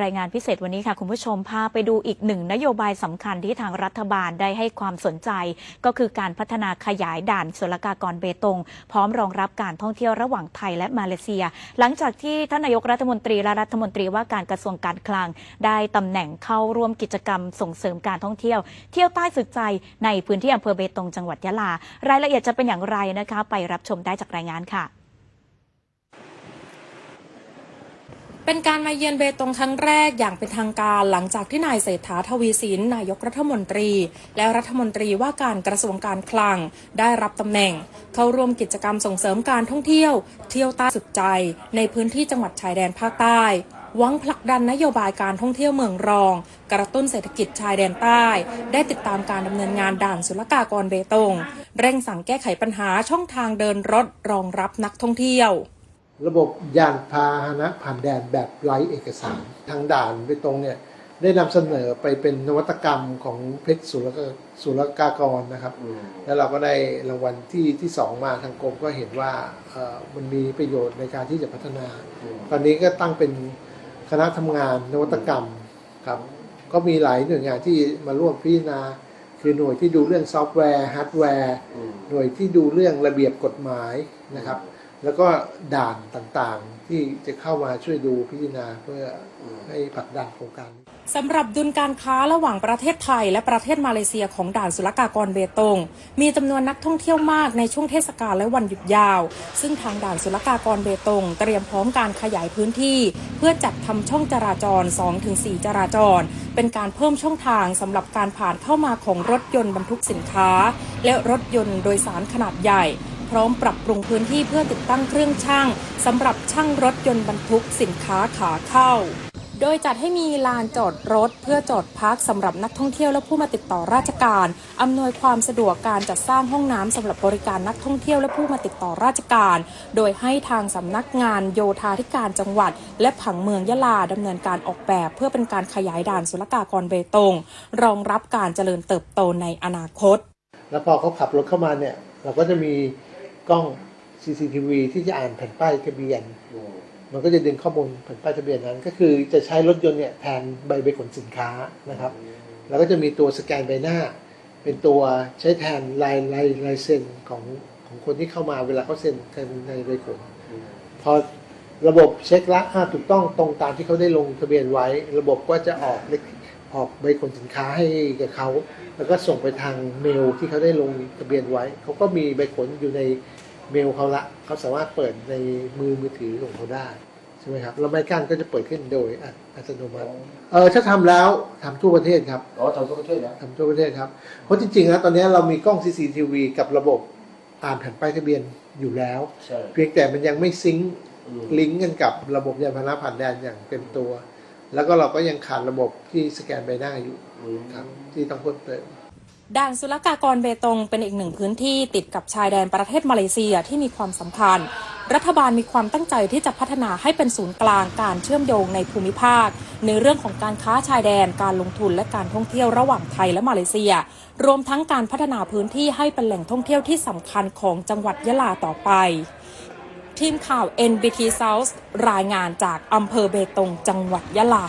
รายงานพิเศษวันนี้ค่ะคุณผู้ชมพาไปดูอีกหนึ่งนโยบายสำคัญที่ทางรัฐบาลได้ให้ความสนใจ ก็คือการพัฒนาขยายด่านศุลกากรเบตง พร้อมรองรับการท่องเที่ยวระหว่างไทยและมาเลเซีย หลังจากที่ท่านนายกรัฐมนตรีและรัฐมนตรีว่าการกระทรวงการคลัง ได้ตำแหน่งเข้าร่วมกิจกรรมส่งเสริมการท่องเที่ยว เที่ยวใต้สุดใจในพื้นที่อำเภอเบตงจังหวัดยะลารายละเอียดจะเป็นอย่างไรนะคะ ไปรับชมได้จากรายงานค่ะ เป็นการมาเยือนเบตงครั้งแรกอย่างเป็นทางการหลังจากที่นายเศรษฐาทวีสินนายกรัฐมนตรี และรัฐมนตรีว่าการกระทรวงการคลังได้รับตำแหน่ง เข้าร่วมกิจกรรมส่งเสริมการท่องเที่ยว เที่ยวใต้สุดใจ ในพื้นที่จังหวัดชายแดนภาคใต้หวังผลักดันนโยบายการท่องเที่ยวเมืองรอง กระตุ้นเศรษฐกิจชายแดนใต้ ได้ติดตามการดำเนินงานด่านศุลกากรเบตง เร่งสั่งแก้ไขปัญหาช่องทางเดินรถรองรับนักท่องเที่ยว ระบบยานพาหนะผ่านแดนแบบไร้เอกสารทางด่านไปตรงเนี่ยได้นำเสนอไปเป็นนวัตกรรมของเพชรศุลกศุลกากรนะครับ แล้วเราก็ได้รางวัลที่ที่สองมาทางกรมก็เห็นว่าเอ่อมันมีประโยชน์ในการที่จะพัฒนา ตอนนี้ก็ตั้งเป็นคณะทำงานนวัตกรรมครับ ก็มีหลายหน่วยงานที่มาร่วมพิจารณาคือหน่วยที่ดูเรื่องซอฟต์แวร์ฮาร์ดแวร์หน่วยที่ดูเรื่องระเบียบกฎหมายนะครับ แล้วก็ด่านต่างๆ ที่จะเข้ามาช่วยดูพิจารณาเพื่อให้ผลักดันโครงการสำหรับดุลการค้าระหว่างประเทศไทย และประเทศมาเลเซียของด่านศุลกากรเบตง มีจำนวนนักท่องเที่ยวมากในช่วงเทศกาลและวันหยุดยาว ซึ่งทางด่านศุลกากรเบตง เตรียมพร้อมการขยายพื้นที่ เพื่อจัดทำช่องจราจร 2-4 จราจร เป็นการเพิ่มช่องทางสำหรับการผ่านเข้ามาของรถยนต์บรรทุกสินค้า และรถยนต์โดยสารขนาดใหญ่ พร้อมปรับปรุงพื้นที่เพื่อติดตั้งเครื่องช่างสำหรับช่างรถยนต์บรรทุกสินค้าขาเข้า โดยจัดให้มีลานจอดรถเพื่อจอดพักสำหรับนักท่องเที่ยวและผู้มาติดต่อราชการ อำนวยความสะดวกการจัดสร้างห้องน้ำสำหรับบริการนักท่องเที่ยวและผู้มาติดต่อราชการ โดยให้ทางสำนักงานโยธาธิการจังหวัด และผังเมืองยะลาดำเนินการออกแบบ เพื่อเป็นการขยายด่านศุลกากรเบตง รองรับการเจริญเติบโตในอนาคต แล้วพอเขาขับรถเข้ามาเนี่ยเราก็จะมี กล้อง CCTV ที่จะอ่านแผ่นป้ายทะเบียน มันก็จะดึงข้อมูลแผ่นป้ายทะเบียนนั้น ก็คือจะใช้รถยนต์เนี่ยแทนใบใบขนสินค้านะครับ แล้วก็จะมีตัวสแกนใบหน้า เป็นตัวใช้แทนลายลายลายเซ็นของของคนที่เข้ามาเวลาเขาเซ็นกันในใบขนพอระบบเช็คละอ่าถูกต้องตรงตามที่เขาได้ลงทะเบียนไว้ ระบบก็จะออกเลข ออกใบขนสินค้าให้กับเขา แล้วก็ส่งไปทางเมลที่เขาได้ลงทะเบียนไว้ เขาก็มีใบขนอยู่ในเมลเขาละเขาสามารถเปิดในมือมือถือของเขาได้ใช่ไหมครับแล้วไมกั้นก็จะเปิดขึ้นโดยอัตโนมัติเออถ้าทำแล้วทำทั่วประเทศครับอ๋อทำทั่วประเทศนะทำทั่วประเทศครับเพราะจริงๆแล้วตอนนี้เรามีกล้อง CCTV กับระบบอ่านแผ่นป้ายทะเบียนอยู่แล้วใช่เพียงแต่มันยังไม่ซิงค์ลิงก์กันกับระบบยานพาหนะผ่านแดนอย่างเต็มตัว แล้วก็เราก็ยังขาดระบบที่สแกนใบหน้าอยู่ครับที่ต้องเพิ่มเติมด่านศุลกากรเบตงเป็นอีกหนึ่งพื้นที่ติดกับชายแดนประเทศมาเลเซียที่มีความสำคัญ รัฐบาลมีความตั้งใจที่จะพัฒนาให้เป็นศูนย์กลางการเชื่อมโยงในภูมิภาค ในเรื่องของการค้าชายแดนการลงทุนและการท่องเที่ยวระหว่างไทยและมาเลเซีย รวมทั้งการพัฒนาพื้นที่ให้เป็นแหล่งท่องเที่ยวที่สำคัญของจังหวัดยะลาต่อไป ทีมข่าว NBT South รายงานจากอำเภอเบตงจังหวัดยะลา